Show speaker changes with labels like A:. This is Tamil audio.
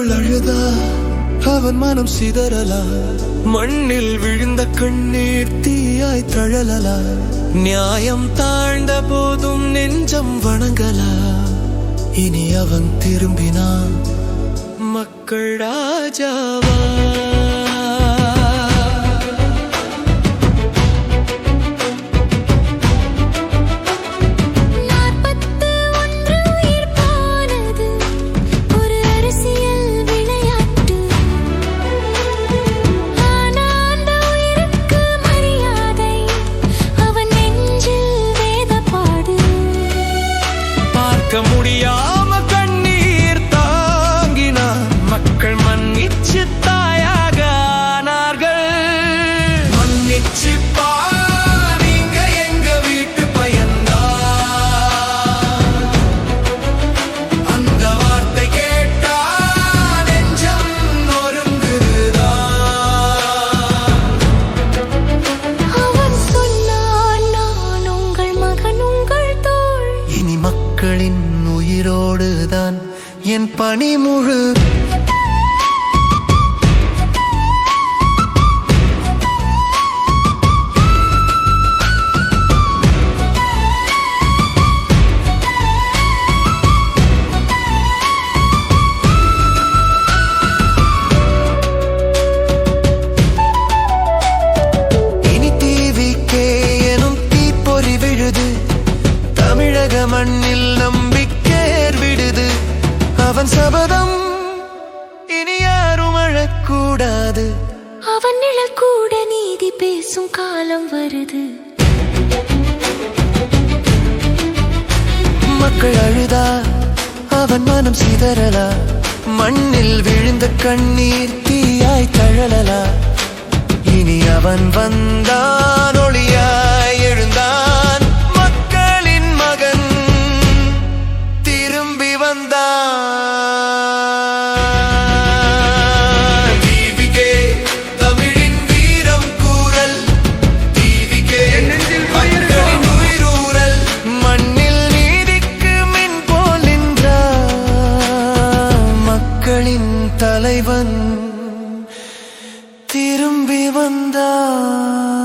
A: அவனுக்குள் அழுதா? அவன் மனம் சிதறலா? மண்ணில் விழுந்த கண்ணீர் தீயாய் தழலலா? நியாயம் தாழ்ந்த போதும் நெஞ்சம் வணங்கலா? இனி அவன் திரும்பினான் மக்கள் ராஜாவா? உயிரோடுதான் என் பணி முழு இனி விழுது தமிழக மண்ணில் நம்பிக்கை விடுது அவன் சபதம் இனி யாரும் அழக்கூடாது.
B: அவன் நிழல் கூட நீதி பேசும் காலம் வருது.
A: மக்கள் அழுதா அவன் மனம் சிதறலா? மண்ணில் விழுந்த கண்ணீர் தீயாய் தழலலா? இனி அவன் வந்தான் தலைவன் திரும்பி வந்தான்.